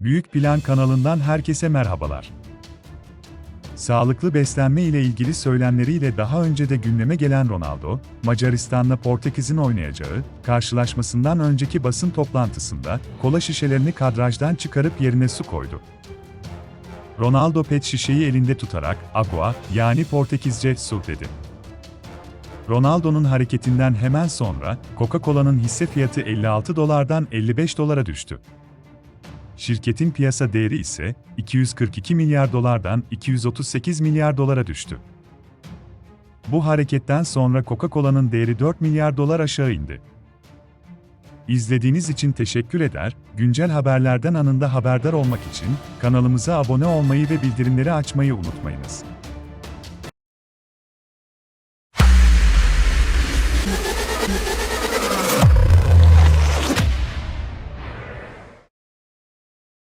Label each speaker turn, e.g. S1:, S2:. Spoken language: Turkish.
S1: Büyük Plan kanalından herkese merhabalar. Sağlıklı beslenme ile ilgili söylemleriyle daha önce de gündeme gelen Ronaldo, Macaristan'la Portekiz'in oynayacağı karşılaşmasından önceki basın toplantısında kola şişelerini kadrajdan çıkarıp yerine su koydu. Ronaldo pet şişeyi elinde tutarak agua yani Portekizce su dedi. Ronaldo'nun hareketinden hemen sonra Coca-Cola'nın hisse fiyatı 56 dolardan 55 dolara düştü. Şirketin piyasa değeri ise 242 milyar dolardan 238 milyar dolara düştü. Bu hareketten sonra Coca-Cola'nın değeri 4 milyar dolar aşağı indi. İzlediğiniz için teşekkür eder, güncel haberlerden anında haberdar olmak için kanalımıza abone olmayı ve bildirimleri açmayı unutmayınız.